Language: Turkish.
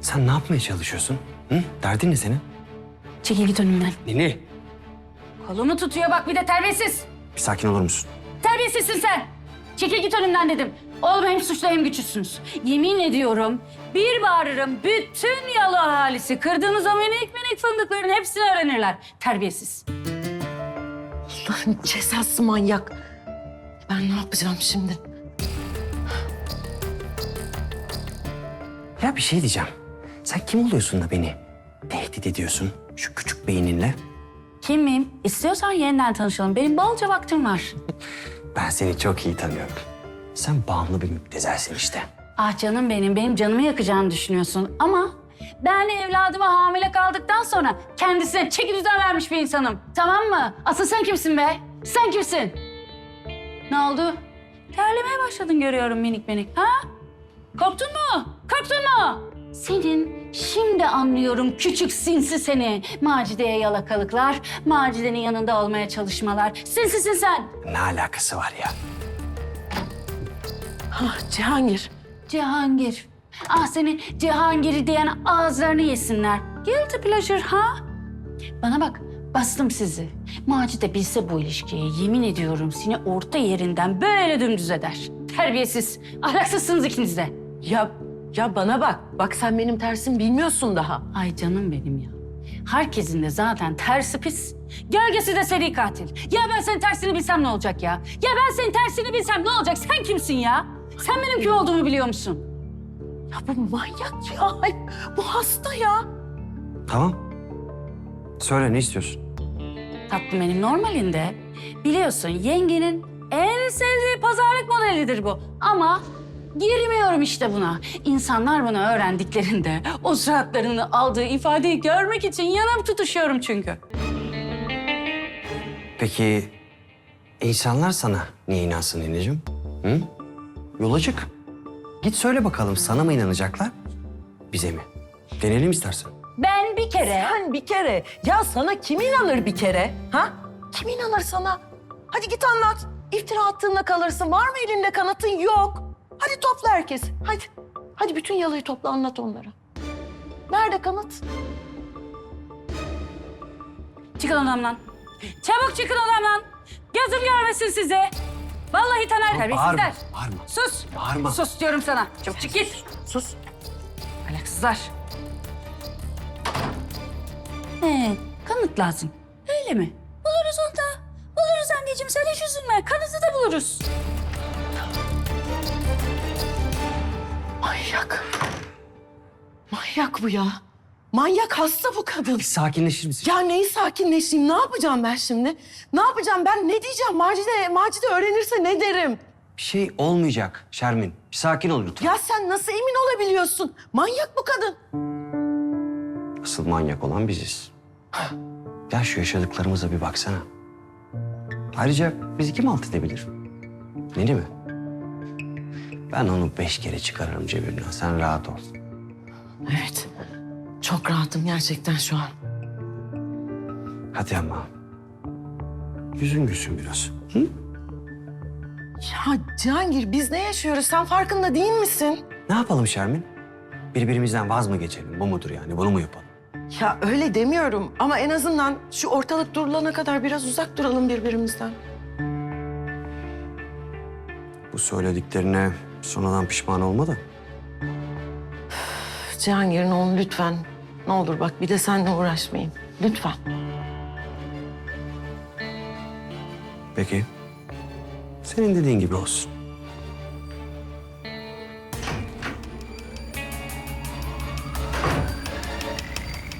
Sen ne yapmaya çalışıyorsun? Hı? Derdin ne senin? Çekil git önümden. Nini. Kolumu tutuyor bak bir de terbiyesiz. Bir sakin olur musun? Terbiyesizsin sen. Çekil git önümden dedim. Oğlum hem suçlu hem güçsüzsünüz. Yemin ediyorum bir bağırırım bütün yalı ahalisi kırdığınız o minik minik fındıkların hepsini öğrenirler. Terbiyesiz. Allah'ın cezası manyak. Ben ne yapacağım şimdi? Ya bir şey diyeceğim. Sen kim oluyorsun da beni tehdit ediyorsun şu küçük beyninle? Kim miyim? İstiyorsan yeniden tanışalım. Benim bolca vaktim var. Ben seni çok iyi tanıyorum. Sen bağımlı bir müptezelsin işte. Ah canım benim, benim canımı yakacağını düşünüyorsun. Ama ben evladıma hamile kaldıktan sonra kendisine çeki düzen vermiş bir insanım. Tamam mı? Asıl sen kimsin be? Sen kimsin? Ne oldu? Terlemeye başladın görüyorum minik minik. Ha? Korktun mu? Korktun mu? Senin şimdi anlıyorum küçük sinsi seni. Macide'ye yalakalıklar, Macide'nin yanında olmaya çalışmalar. Sinsisin sen. Ne alakası var ya? Ah Cihangir. Cihangir. Ah senin Cihangir'i diyen ağızlarını yesinler. Guilty pleasure ha? Bana bak bastım sizi. Macide bilse bu ilişkiyi yemin ediyorum seni orta yerinden böyle dümdüz eder. Terbiyesiz, ahlaksızsınız ikiniz de. Ya ya bana bak. Bak sen benim tersim bilmiyorsun daha. Ay canım benim ya. Herkesin de zaten tersi pis. Gölgesi de seri katil. Ya ben senin tersini bilsem ne olacak ya? Ya ben senin tersini bilsem ne olacak? Sen kimsin ya? Sen benim kim olduğumu biliyor musun? Ya bu manyak ya. Ay, bu hasta ya. Tamam. Söyle ne istiyorsun? Tatlım benim normalinde biliyorsun yengenin en sevdiği pazarlık modelidir bu. Ama girmiyorum işte buna. İnsanlar bunu öğrendiklerinde o suratlarını aldığı ifadeyi görmek için yanıp tutuşuyorum çünkü. Peki insanlar sana niye inansın Nineciğim? Hı? Yola çık. Git söyle bakalım sana mı inanacaklar? Bize mi? Deneyelim istersen. Ben bir kere... Sen bir kere. Ya sana kim inanır bir kere? Ha? Kim inanır sana? Hadi git anlat. İftira attığında kalırsın. Var mı elinde kanıtın? Yok. Hadi topla herkes. Hadi. Hadi bütün yalayı topla anlat onlara. Nerede kanıt? Çıkın odamdan. Çabuk çıkın odamdan. Gözüm görmesin sizi. Vallahi Taner terbiyesizler. Bağırma, bağırma. Sus. Bağırma. Sus diyorum sana. Çabuk çık git. Sus. Alaksızlar. Ee, kanıt lazım. Öyle mi? Buluruz onu da. Buluruz anneciğim sen hiç üzülme. Kanıtı da buluruz. Manyak. Manyak bu ya. Manyak hasta bu kadın. Bir sakinleşir misin? Ya neyi sakinleşeyim? Ne yapacağım ben şimdi? Ne yapacağım ben? Ne diyeceğim? Macide, Macide öğrenirse ne derim? Bir şey olmayacak Şermin. Bir sakin ol lütfen. Ya sen nasıl emin olabiliyorsun? Manyak bu kadın. Asıl manyak olan biziz. Ya şu yaşadıklarımıza bir baksana. Ayrıca bizi kim alt edebilir? Neni mi? Ben onu beş kere çıkarırım cebimden. Sen rahat ol. Evet. Çok rahatım gerçekten şu an. Hadi ama. Yüzün gülsün biraz. Hı? Ya Cihangir biz ne yaşıyoruz? Sen farkında değil misin? Ne yapalım Şermin? Birbirimizden vaz mı geçelim? Bu mudur yani? Bunu mu yapalım? Ya öyle demiyorum ama en azından şu ortalık durulana kadar biraz uzak duralım birbirimizden. Bu söylediklerine sonradan pişman olma da. Cihangir ne olur lütfen. Ne olur bak bir de seninle uğraşmayayım. Lütfen. Peki. Senin dediğin gibi olsun.